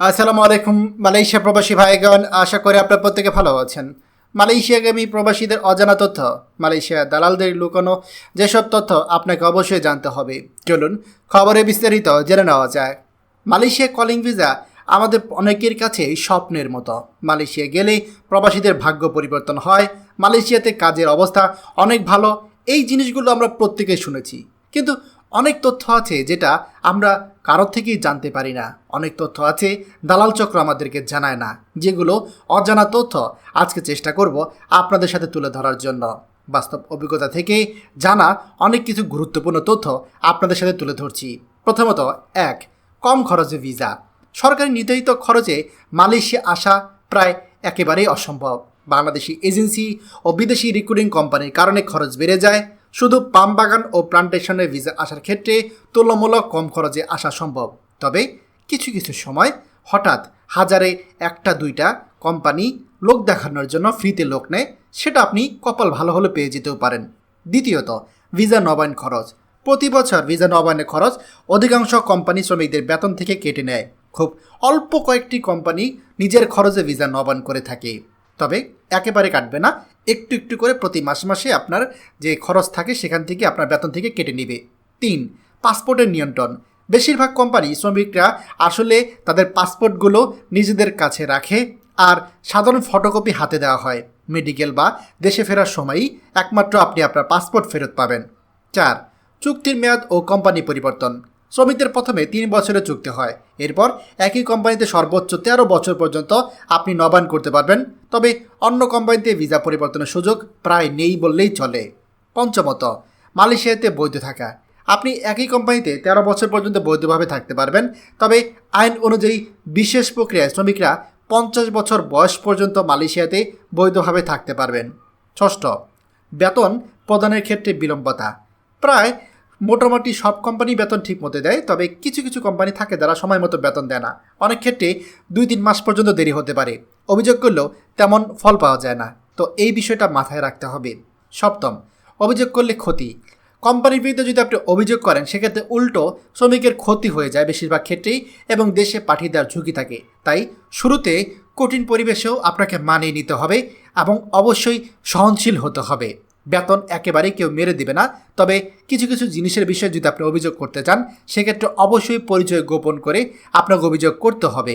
আসসালামু আলাইকুম, মালয়েশিয়া প্রবাসী ভাইগণ, আশা করি আপনার প্রত্যেকে ভালো আছেন। মালয়েশিয়াগামী প্রবাসীদের অজানা তথ্য মালয়েশিয়া দালালদের লুকানো, যেসব তথ্য আপনাকে অবশ্যই জানতে হবে। চলুন, খবরে বিস্তারিত জেনে নেওয়া যায় মালয়েশিয়া কলিং ভিসা আমাদের অনেকের কাছে স্বপ্নের মতো। মালয়েশিয়া গেলে প্রবাসীদের ভাগ্য পরিবর্তন হয়, মালয়েশিয়াতে কাজের অবস্থা অনেক ভালো, এই জিনিসগুলো আমরা প্রত্যেকেই শুনেছি। কিন্তু অনেক তথ্য আছে যেটা আমরা কারোর থেকেই জানতে পারি না। অনেক তথ্য আছে দালাল চক্র আমাদেরকে জানায় না। যেগুলো অজানা তথ্য আজকে চেষ্টা করব আপনাদের সাথে তুলে ধরার জন্য। বাস্তব অভিজ্ঞতা থেকে জানা অনেক কিছু গুরুত্বপূর্ণ তথ্য আপনাদের সাথে তুলে ধরছি। প্রথমত, এক, কম খরচে ভিসা। সরকারি নির্ধারিত খরচে মালয়েশিয়া আসা প্রায় একেবারেই অসম্ভব। বাংলাদেশি এজেন্সি ও বিদেশি রিক্রুটিং কোম্পানির কারণে খরচ বেড়ে যায়। শুধু পাম বাগান ও প্লান্টেশনের ভিসা আসার ক্ষেত্রে তুলনামূলক কম খরচে আসা সম্ভব। তবে কিছু কিছু সময় হঠাৎ হাজারে একটা, দুইটা কোম্পানি লোক দেখানোর জন্য ফ্রিতে লোক নেয়, সেটা আপনি কপাল ভালো হলে পেয়ে যেতেও পারেন। দ্বিতীয়ত, ভিসা নবায়ন খরচ। প্রতি বছর ভিসা নবায়নের খরচ অধিকাংশ কোম্পানি শ্রমিকদের বেতন থেকে কেটে নেয়। খুব অল্প কয়েকটি কোম্পানি নিজের খরচে ভিসা নবায়ন করে থাকে। তবে একেবারে কাটবে না একটু একটু করে প্রতি মাসে মাসে আপনার যে খরচ থাকে সেখান থেকে আপনার বেতন থেকে কেটে নেবে। তিন, পাসপোর্টের নিয়ন্ত্রণ। বেশিরভাগ কোম্পানি শ্রমিকরা আসলে তাদের পাসপোর্টগুলো নিজেদের কাছে রাখে আর সাধারণ ফটোকপি হাতে দেওয়া হয়। মেডিকেল বা দেশে ফেরার সময়ই একমাত্র আপনি আপনার পাসপোর্ট ফেরত পাবেন। চার, চুক্তির মেয়াদ ও কোম্পানি পরিবর্তন। শ্রমিকদের প্রথমে তিন বছরের চুক্তি হয়। এরপর একই কোম্পানিতে সর্বোচ্চ তেরো বছর পর্যন্ত আপনি নবায়ন করতে পারবেন। তবে অন্য কোম্পানিতে ভিসা পরিবর্তনের সুযোগ প্রায় নেই বললেই চলে। পঞ্চমত, মালয়েশিয়াতে বৈধ থাকা। আপনি একই কোম্পানিতে তেরো বছর পর্যন্ত বৈধভাবে থাকতে পারবেন। তবে আইন অনুযায়ী বিশেষ প্রক্রিয়ায় শ্রমিকরা পঞ্চাশ বছর বয়স পর্যন্ত মালয়েশিয়াতে বৈধভাবে থাকতে পারবেন। ষষ্ঠ, বেতন প্রদানের ক্ষেত্রে বিলম্বতা। প্রায় মোটামুটি সব কোম্পানি বেতন ঠিক মতো দেয়, তবে কিছু কিছু কোম্পানি থাকে যারা সময় মতো বেতন দেয় না। অনেক ক্ষেত্রে দুই তিন মাস পর্যন্ত দেরি হতে পারে। অভিযোগ করলেও তেমন ফল পাওয়া যায় না। তো এই বিষয়টা মাথায় রাখতে হবে। সপ্তম, অভিযোগ করলে ক্ষতি। কোম্পানির বিরুদ্ধে যদি আপনি অভিযোগ করেন, সেক্ষেত্রে উল্টো শ্রমিকের ক্ষতি হয়ে যায় বেশিরভাগ ক্ষেত্রেই এবং দেশে পাঠিয়ে দেওয়ার ঝুঁকি থাকে। তাই শুরুতে কঠিন পরিবেশেও আপনাকে মানিয়ে নিতে হবে এবং অবশ্যই সহনশীল হতে হবে। বেতন একেবারেই কেউ মেরে দিবে না। তবে কিছু কিছু জিনিসের বিষয়ে যদি আপনি অভিযোগ করতে চান, সেক্ষেত্রে অবশ্যই পরিচয় গোপন করে আপনাকে অভিযোগ করতে হবে।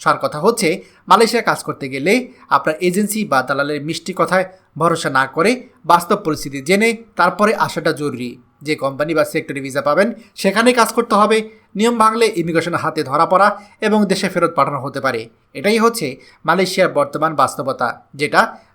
সার কথা হচ্ছে, মালয়েশিয়ায় কাজ করতে গেলে আপনার এজেন্সি বা দালালের মিষ্টি কথায় ভরসা না করে বাস্তব পরিস্থিতি জেনে তারপরে আসাটা জরুরি। যে কোম্পানি বা সেক্টরে ভিসা পাবেন সেখানে কাজ করতে হবে। নিয়ম ভাঙলে ইমিগ্রেশনের হাতে ধরা পড়া এবং দেশে ফেরত পাঠানো হতে পারে। এটাই হচ্ছে মালয়েশিয়ার বর্তমান বাস্তবতা, যেটা